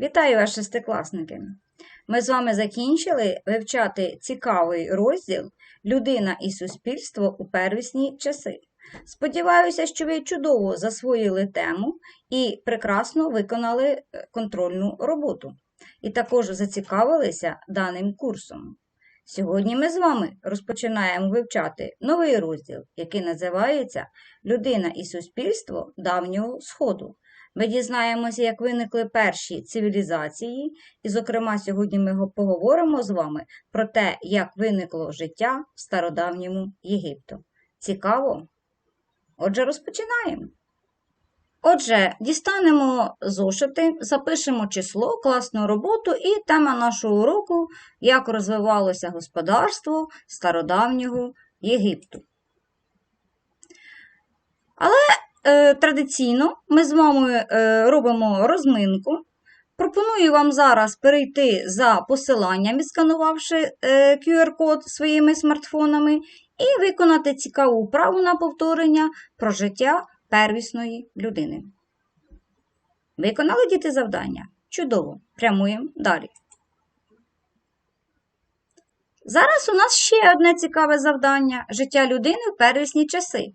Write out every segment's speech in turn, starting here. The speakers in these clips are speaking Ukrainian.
Вітаю вас, шестикласники! Ми з вами закінчили вивчати цікавий розділ Людина і суспільство у первісні часи. Сподіваюся, що ви чудово засвоїли тему і прекрасно виконали е, контрольну роботу, і також зацікавилися даним курсом. Сьогодні ми з вами розпочинаємо вивчати новий розділ, який називається Людина і суспільство давнього Сходу. Ми дізнаємося, як виникли перші цивілізації, і, зокрема, сьогодні ми поговоримо з вами про те, як виникло життя в стародавньому Єгипту. Цікаво? Отже, розпочинаємо. Отже, дістанемо зошити, запишемо число, класну роботу і тема нашого уроку як розвивалося господарство стародавнього Єгипту. Е, традиційно ми з вами е, робимо розминку. Пропоную вам зараз перейти за посиланням, сканувавши е, QR-код своїми смартфонами, і виконати цікаву вправу на повторення про життя первісної людини. Виконали діти завдання? Чудово! Прямуємо далі. Зараз у нас ще одне цікаве завдання життя людини в первісні часи.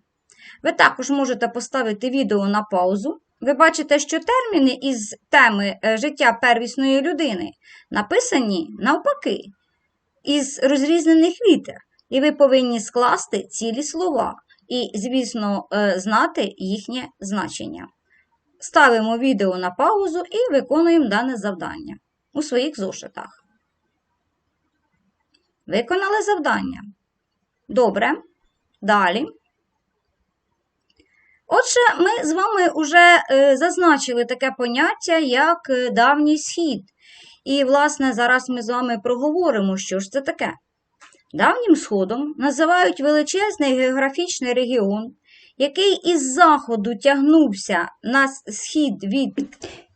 Ви також можете поставити відео на паузу. Ви бачите, що терміни із теми е, життя первісної людини написані навпаки, із розрізнених літер. І ви повинні скласти цілі слова і, звісно, е, знати їхнє значення. Ставимо відео на паузу і виконуємо дане завдання у своїх зошитах. Виконали завдання. Добре. Далі. Отже, ми з вами вже е, зазначили таке поняття, як е, давній схід. І, власне, зараз ми з вами проговоримо, що ж це таке. Давнім сходом називають величезний географічний регіон, який із заходу тягнувся на схід від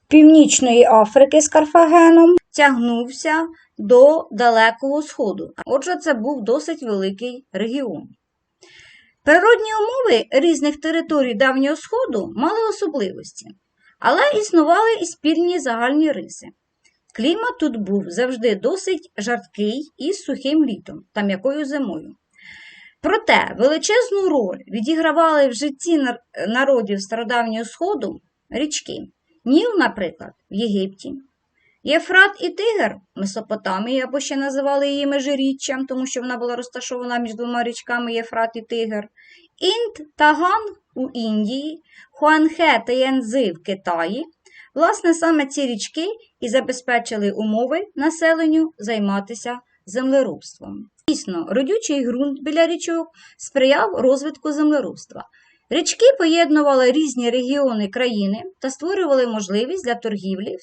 Північної Африки з Карфагеном, тягнувся до Далекого Сходу. Отже, це був досить великий регіон. Природні умови різних територій Давнього Сходу мали особливості, але існували і спільні загальні риси. Клімат тут був завжди досить жаркий із сухим літом та м'якою зимою. Проте величезну роль відігравали в житті народів Стародавнього Сходу річки. Ніл, наприклад, в Єгипті. Єфрат і Тигр в Месопотамії, або ще називали її межиріччям, тому що вона була розташована між двома річками Єфрат і Тигр. Інд та Ган у Індії, Хуанхе та Янзи в Китаї. Власне, саме ці річки і забезпечили умови населенню займатися землеробством. Дійсно, родючий ґрунт біля річок сприяв розвитку землеробства. Річки поєднували різні регіони країни та створювали можливість для торгівлі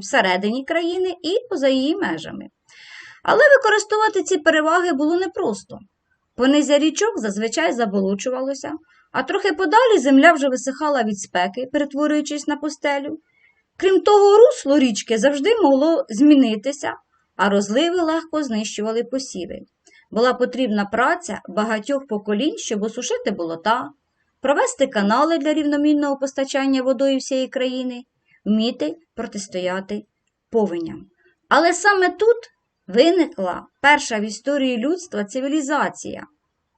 всередині країни і поза її межами. Але використовувати ці переваги було непросто. Понизя річок зазвичай заболочувалося, а трохи подалі земля вже висихала від спеки, перетворюючись на пустелю. Крім того, русло річки завжди могло змінитися, а розливи легко знищували посіви. Була потрібна праця багатьох поколінь, щоб осушити болота, провести канали для рівномірного постачання водою всієї країни, вміти протистояти повеням. Але саме тут виникла перша в історії людства цивілізація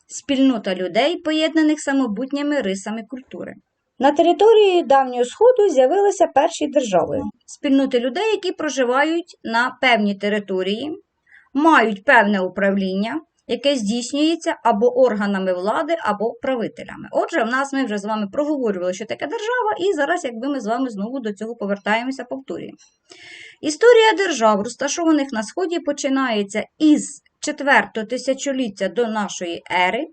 спільнота людей, поєднаних самобутніми рисами культури. На території Давнього Сходу з'явилися перші держави спільноти людей, які проживають на певній території, мають певне управління, яке здійснюється або органами влади, або правителями. Отже, в нас ми вже з вами проговорювали, що таке держава, і зараз, якби ми з вами знову до цього повертаємося, повторюємо. Історія держав, розташованих на Сході, починається із 4 тисячоліття до нашої ери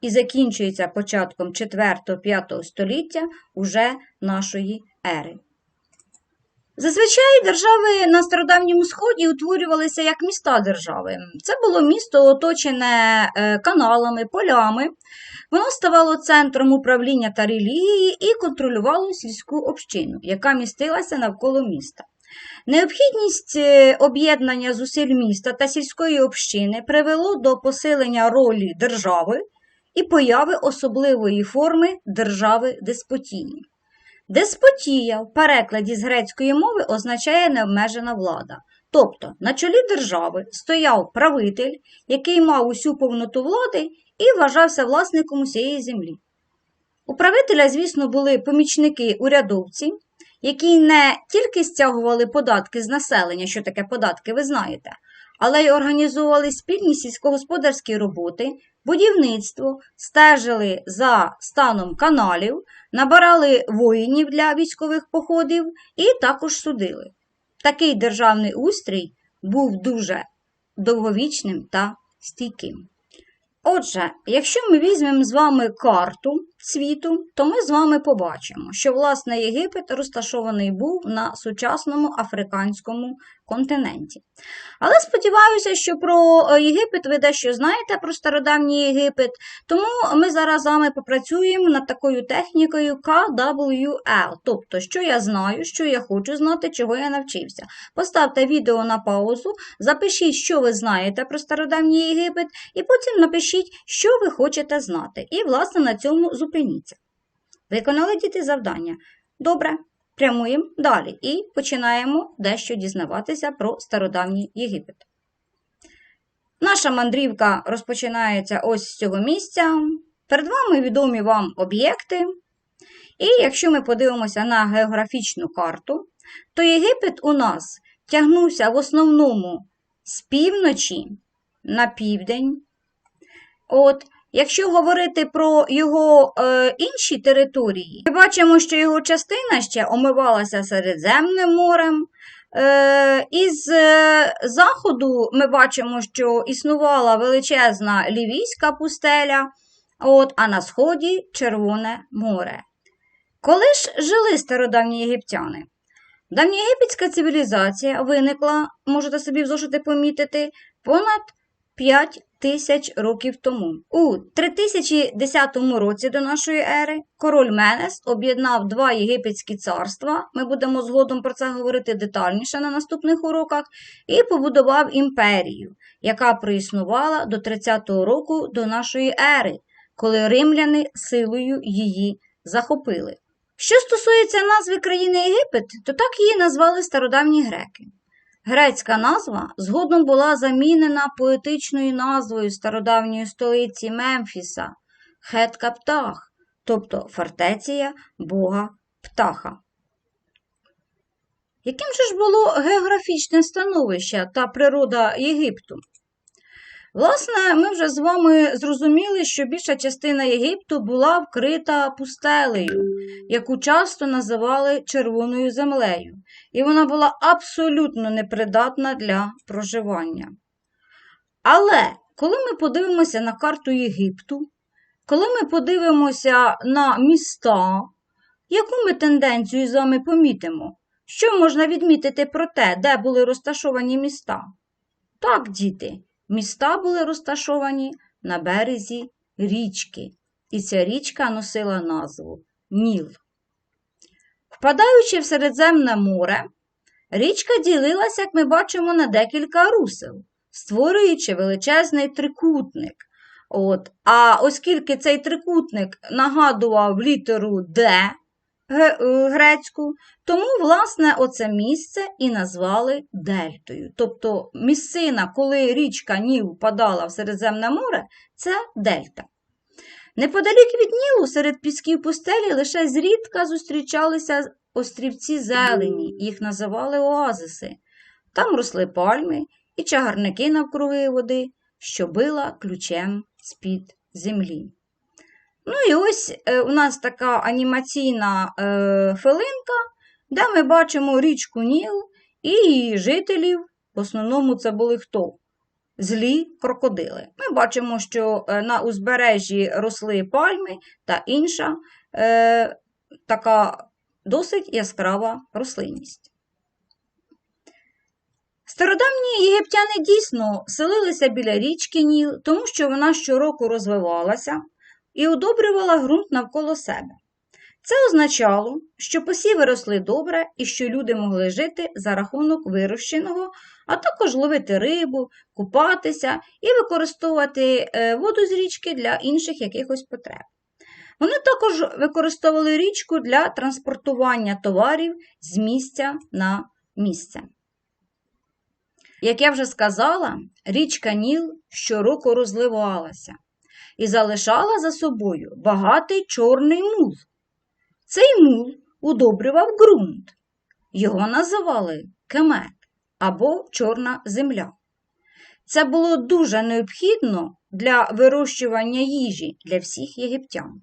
і закінчується початком 4-5 століття уже нашої ери. Зазвичай держави на стародавньому сході утворювалися як міста держави. Це було місто, оточене е, каналами, полями. Воно ставало центром управління та релігії і контролювало сільську общину, яка містилася навколо міста. Необхідність е, об'єднання зусиль міста та сільської общини привело до посилення ролі держави і появи особливої форми держави деспотії. Деспотія в перекладі з грецької мови означає необмежена влада. Тобто на чолі держави стояв правитель, який мав усю повноту влади і вважався власником усієї землі. У правителя, звісно, були помічники-урядовці, які не тільки стягували податки з населення, що таке податки, ви знаєте, але й організовували спільні сільськогосподарські роботи, будівництво, стежили за станом каналів, набирали воїнів для військових походів і також судили. Такий державний устрій був дуже довговічним та стійким. Отже, якщо ми візьмемо з вами карту світу, то ми з вами побачимо, що власне Єгипет розташований був на сучасному африканському континенті. Але сподіваюся, що про е, Єгипет ви дещо знаєте про стародавній Єгипет, тому ми зараз з вами попрацюємо над такою технікою KWL, тобто, що я знаю, що я хочу знати, чого я навчився. Поставте відео на паузу, запишіть, що ви знаєте про стародавній Єгипет, і потім напишіть, що ви хочете знати. І, власне, на цьому зупиніться. Виконали діти завдання? Добре. Прямуємо далі і починаємо дещо дізнаватися про стародавній Єгипет. Наша мандрівка розпочинається ось з цього місця. Перед вами відомі вам об'єкти. І якщо ми подивимося на географічну карту, то Єгипет у нас тягнувся в основному з півночі на південь. От, Якщо говорити про його е, інші території, ми бачимо, що його частина ще омивалася Середземним морем. Е, із е, заходу ми бачимо, що існувала величезна Лівійська пустеля, от, а на сході Червоне море. Коли ж жили стародавні єгиптяни? Давньоєгипетська цивілізація виникла, можете собі зошити помітити, понад 5 тисяч років тому. У 3010 році до нашої ери король Менес об'єднав два єгипетські царства. Ми будемо згодом про це говорити детальніше на наступних уроках, і побудував імперію, яка проіснувала до 30-го року до нашої ери, коли римляни силою її захопили. Що стосується назви країни Єгипет, то так її назвали стародавні греки. Грецька назва згодом була замінена поетичною назвою стародавньої столиці Мемфіса Хетка Птах, тобто фортеція Бога Птаха. Яким же ж було географічне становище та природа Єгипту? Власне, ми вже з вами зрозуміли, що більша частина Єгипту була вкрита пустелею, яку часто називали червоною землею, і вона була абсолютно непридатна для проживання. Але коли ми подивимося на карту Єгипту, коли ми подивимося на міста, яку ми тенденцію з вами помітимо? Що можна відмітити про те, де були розташовані міста? Так, діти. Міста були розташовані на березі річки, і ця річка носила назву Ніл. Впадаючи в Середземне море, річка ділилася, як ми бачимо, на декілька русел, створюючи величезний трикутник. От. А оскільки цей трикутник нагадував літеру Д, грецьку, тому, власне, оце місце і назвали Дельтою. Тобто місцина, коли річка Ніл впадала в Середземне море, це Дельта. Неподалік від Нілу серед пісків пустелі лише зрідка зустрічалися острівці зелені, їх називали оазиси. Там росли пальми і чагарники навкруги води, що била ключем з-під землі. Ну і ось е, у нас така анімаційна е, хвилинка, де ми бачимо річку Ніл і її жителів. В основному це були хто? Злі крокодили. Ми бачимо, що е, на узбережжі росли пальми та інша е, така досить яскрава рослинність. Стародавні єгиптяни дійсно селилися біля річки Ніл, тому що вона щороку розвивалася і удобрювала ґрунт навколо себе. Це означало, що посіви росли добре і що люди могли жити за рахунок вирощеного, а також ловити рибу, купатися і використовувати е, воду з річки для інших якихось потреб. Вони також використовували річку для транспортування товарів з місця на місце. Як я вже сказала, річка Ніл щороку розливалася і залишала за собою багатий чорний мул. Цей мул удобрював ґрунт. Його називали кемет або чорна земля. Це було дуже необхідно для вирощування їжі для всіх єгиптян.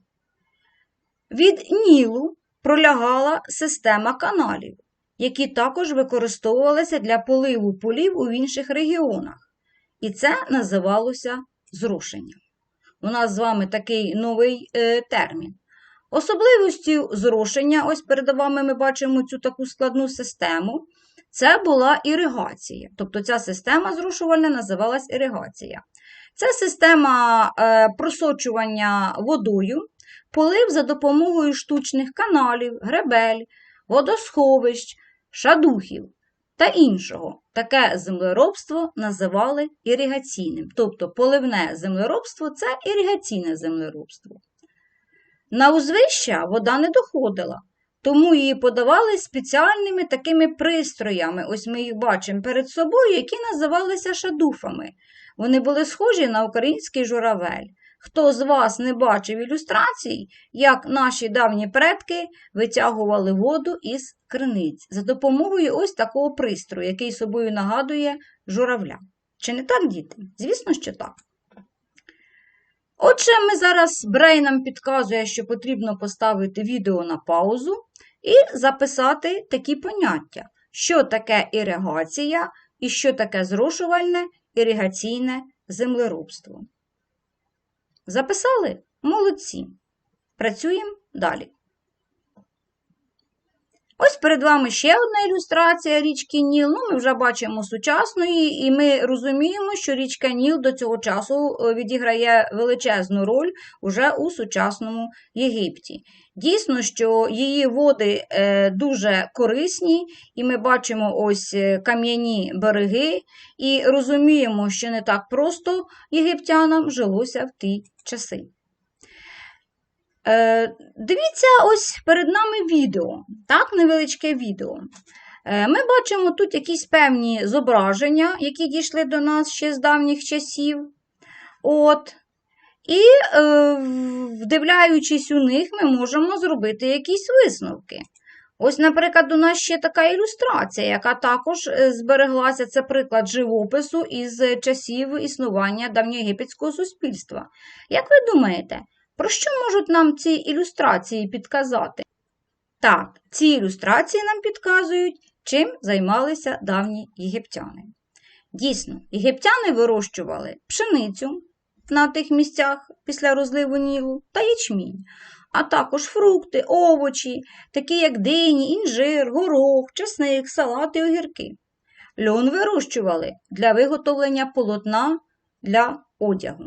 Від Нілу пролягала система каналів, які також використовувалися для поливу полів у інших регіонах. І це називалося зрошення. У нас з вами такий новий е, термін. Особливістю зрошення, ось перед вами ми бачимо цю таку складну систему, це була іригація. Тобто ця система зрошувальна називалась іригація. Це система е, просочування водою, полив за допомогою штучних каналів, гребель, водосховищ, шадухів та іншого. Таке землеробство називали іригаційним. Тобто поливне землеробство це іригаційне землеробство. На узвища вода не доходила, тому її подавали спеціальними такими пристроями. Ось ми їх бачимо перед собою, які називалися шадуфами. Вони були схожі на український журавель. Хто з вас не бачив ілюстрацій, як наші давні предки витягували воду із криниць за допомогою ось такого пристрою, який собою нагадує журавля. Чи не так, діти? Звісно, що так. Отже, ми зараз Брей нам підказує, що потрібно поставити відео на паузу і записати такі поняття, що таке іригація і що таке зрошувальне іригаційне землеробство. Записали? Молодці. Працюємо далі. Ось перед вами ще одна ілюстрація річки Ніл. Ну, Ми вже бачимо сучасної, і ми розуміємо, що річка Ніл до цього часу відіграє величезну роль уже у сучасному Єгипті. Дійсно, що її води е, дуже корисні, і ми бачимо ось е, кам'яні береги, і розуміємо, що не так просто єгиптянам жилося в ті часи. Е, Дивіться, ось перед нами відео, так, невеличке відео. Е, Ми бачимо тут якісь певні зображення, які дійшли до нас ще з давніх часів. От. І, е, вдивляючись у них, ми можемо зробити якісь висновки. Ось, наприклад, у нас ще така ілюстрація, яка також збереглася. Це приклад живопису із часів існування давньоєгипетського суспільства. Як ви думаєте, про що можуть нам ці ілюстрації підказати? Так, ці ілюстрації нам підказують, чим займалися давні єгиптяни. Дійсно, єгиптяни вирощували пшеницю на тих місцях після розливу Нілу та ячмінь, а також фрукти, овочі, такі як дині, інжир, горох, чесник, салати і огірки. Льон вирощували для виготовлення полотна для одягу.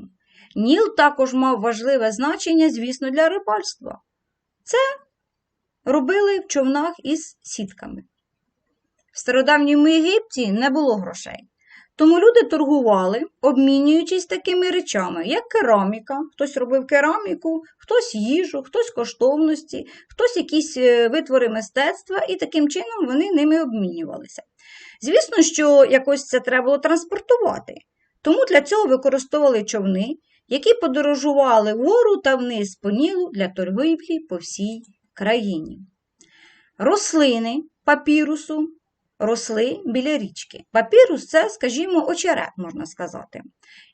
Ніл також мав важливе значення, звісно, для рибальства. Це робили в човнах із сітками. В стародавньому Єгипті не було грошей. Тому люди торгували, обмінюючись такими речами, як кераміка. Хтось робив кераміку, хтось їжу, хтось коштовності, хтось якісь е, витвори мистецтва, і таким чином вони ними обмінювалися. Звісно, що якось це треба було транспортувати. Тому для цього використовували човни, які подорожували вгору та вниз по Нілу для торгівлі по всій країні. Рослини папірусу росли біля річки. Папірус це, скажімо, очерет, можна сказати.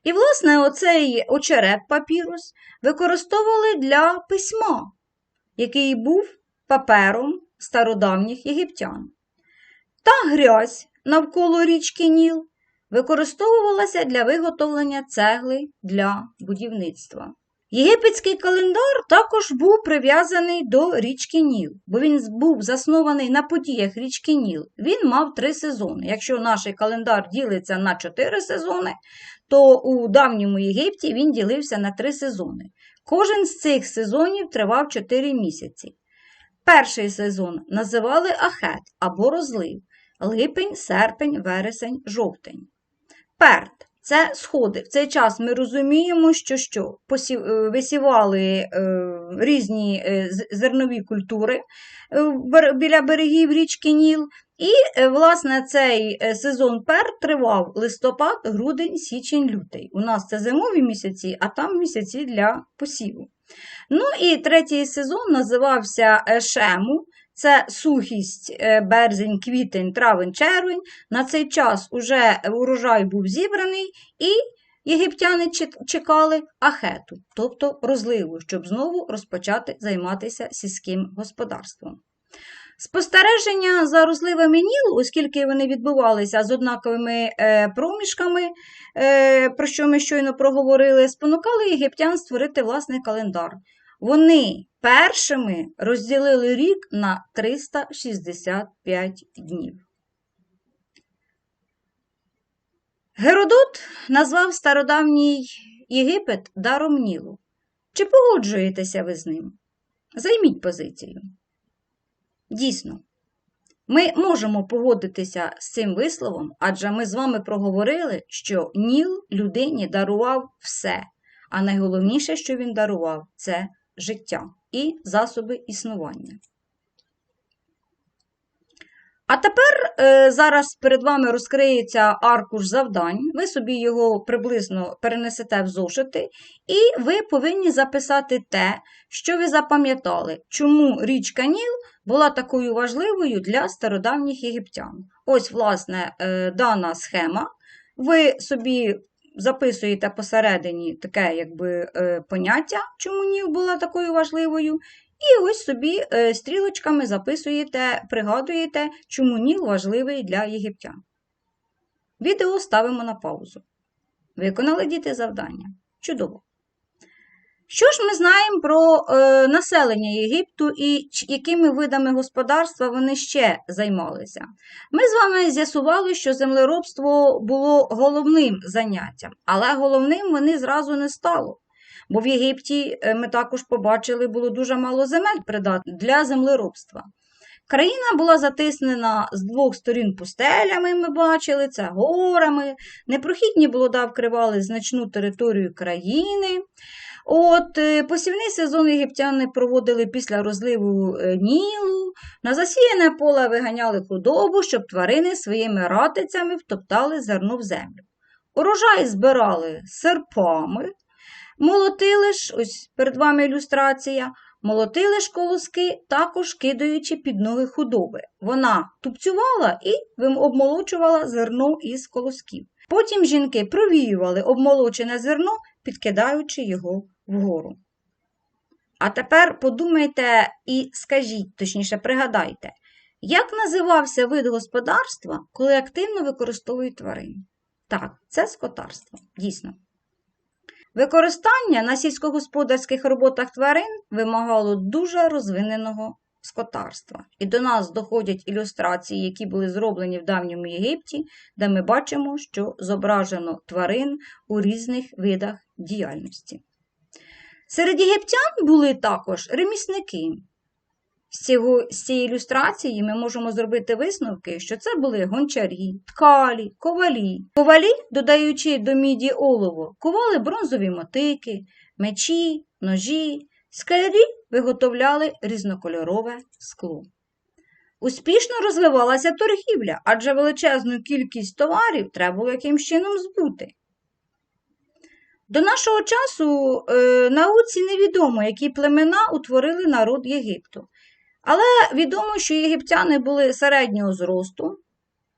І, власне, оцей очерет папірус використовували для письма, який був папером стародавніх єгиптян. Та грязь навколо річки Ніл використовувалася для виготовлення цегли для будівництва. Єгипетський календар також був прив'язаний до річки Ніл, бо він був заснований на подіях річки Ніл. Він мав три сезони. Якщо наш календар ділиться на чотири сезони, то у давньому Єгипті він ділився на три сезони. Кожен з цих сезонів тривав 4 місяці. Перший сезон називали ахет або розлив липень, серпень, вересень, жовтень. Перт Це сходи. В цей час ми розуміємо, що що посів, е, висівали е, різні е, зернові культури е, біля берегів річки Ніл. І, власне, цей сезон пер тривав листопад, грудень, січень, лютий. У нас це зимові місяці, а там місяці для посіву. Ну і третій сезон називався Шему. Це сухість е, березень, квітень, травень, червень. На цей час уже урожай був зібраний, і єгиптяни чекали ахету, тобто розливу, щоб знову розпочати займатися сільським господарством. Спостереження за розливами Нілу, оскільки вони відбувалися з однаковими е, проміжками, е, про що ми щойно проговорили, спонукали єгиптян створити власний календар. Вони першими розділили рік на 365 днів. Геродот назвав стародавній Єгипет даром Нілу. Чи погоджуєтеся ви з ним? Займіть позицію. Дійсно, ми можемо погодитися з цим висловом, адже ми з вами проговорили, що Ніл людині дарував все, а найголовніше, що він дарував, це життя і засоби існування. А тепер е, зараз перед вами розкриється аркуш завдань. Ви собі його приблизно перенесете в зошити, і ви повинні записати те, що ви запам'ятали, чому річка Ніл була такою важливою для стародавніх єгиптян. Ось, власне, е, дана схема. Ви собі записуєте посередині таке якби, е, поняття, чому нів була такою важливою. І ось собі е, стрілочками записуєте, пригадуєте, чому Ніл важливий для єгиптян. Відео ставимо на паузу. Виконали діти завдання. Чудово. Що ж ми знаємо про е, населення Єгипту і якими видами господарства вони ще займалися? Ми з вами з'ясували, що землеробство було головним заняттям, але головним вони зразу не стало. Бо в Єгипті е, ми також побачили, було дуже мало земель придатних для землеробства. Країна була затиснена з двох сторін пустелями, ми бачили, це горами, непрохідні болота вкривали значну територію країни. От е, посівний сезон єгиптяни проводили після розливу е, Нілу. На засіяне поле виганяли худобу, щоб тварини своїми ратицями втоптали зерно в землю. Урожай збирали серпами, молотили ж, ось перед вами ілюстрація, молотили ж колоски, також кидаючи під ноги худоби. Вона тупцювала і обмолочувала зерно із колосків. Потім жінки провіювали обмолочене зерно, підкидаючи його вгору. А тепер подумайте і скажіть, точніше, пригадайте, як називався вид господарства, коли активно використовують тварин? Так, це скотарство, дійсно. Використання на сільськогосподарських роботах тварин вимагало дуже розвиненого скотарства. І до нас доходять ілюстрації, які були зроблені в давньому Єгипті, де ми бачимо, що зображено тварин у різних видах діяльності. Серед єгиптян були також ремісники. З, цього, з цієї ілюстрації ми можемо зробити висновки, що це були гончарі, ткалі, ковалі. Ковалі, додаючи до міді олово, ковали бронзові мотики, мечі, ножі, скалярі виготовляли різнокольорове скло. Успішно розвивалася торгівля, адже величезну кількість товарів треба було якимсь чином збути. До нашого часу е, науці невідомо, які племена утворили народ Єгипту. Але відомо, що єгиптяни були середнього зросту,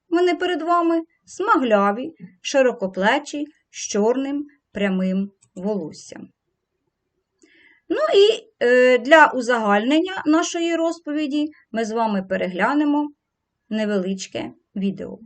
вони перед вами смагляві, широкоплечі, з чорним прямим волоссям. Ну і е, для узагальнення нашої розповіді ми з вами переглянемо невеличке відео.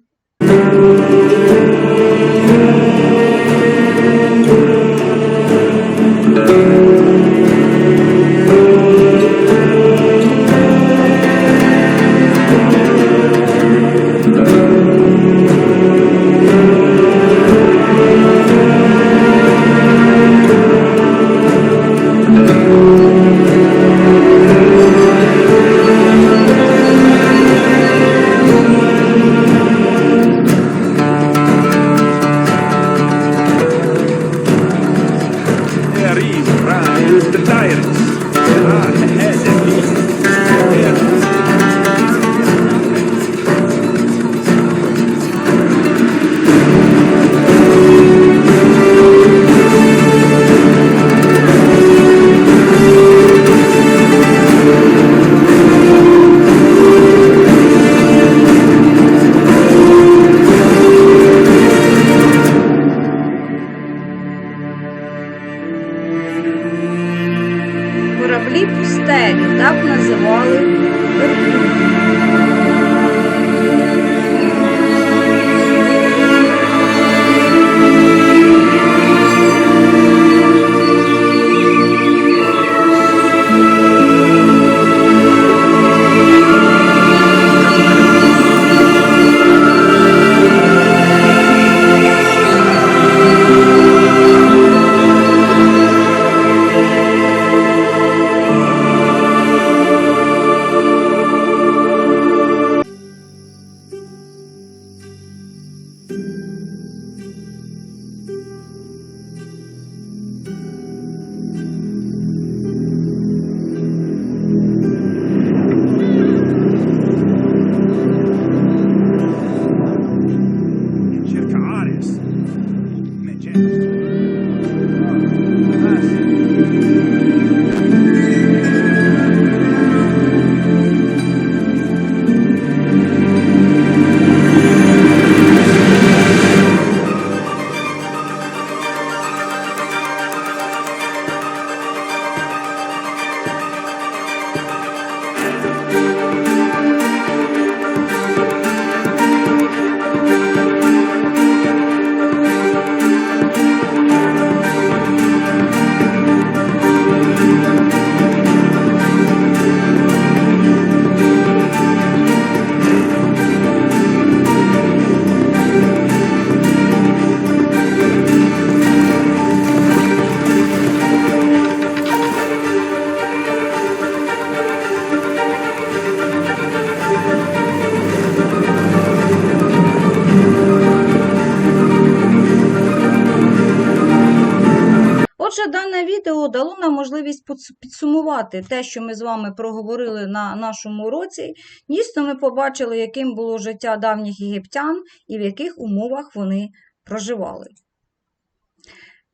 Підсумувати те, що ми з вами проговорили на нашому уроці. Дійсно, ми побачили, яким було життя давніх єгиптян і в яких умовах вони проживали.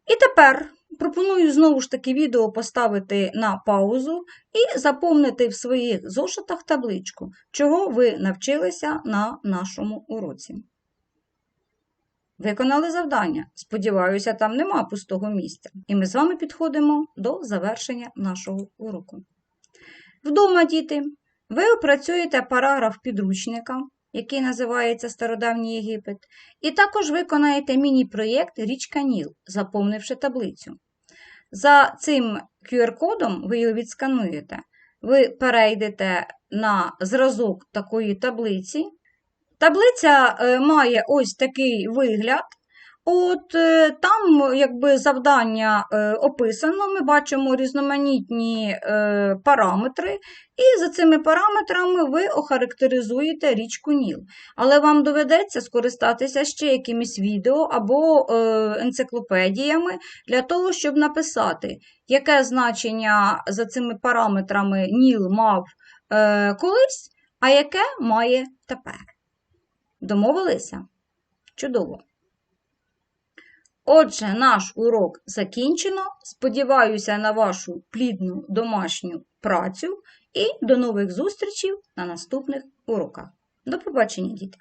І тепер пропоную знову ж таки відео поставити на паузу і заповнити в своїх зошитах табличку, чого ви навчилися на нашому уроці. Виконали завдання. Сподіваюся, там нема пустого місця. І ми з вами підходимо до завершення нашого уроку. Вдома, діти, ви опрацюєте параграф підручника, який називається Стародавній Єгипет, і також виконаєте міні-проєкт Річка Ніл, заповнивши таблицю. За цим QR-кодом ви його відскануєте, ви перейдете на зразок такої таблиці. Таблиця е, має ось такий вигляд. От е, там якби завдання е, описано, ми бачимо різноманітні параметри, і за цими параметрами ви охарактеризуєте річку Ніл. Але вам доведеться скористатися ще якимись відео або енциклопедіями для того, щоб написати, яке значення за цими параметрами Ніл мав колись, а яке має тепер. Домовилися? Чудово! Отже, наш урок закінчено. Сподіваюся на вашу плідну домашню працю і до нових зустрічей на наступних уроках. До побачення, діти!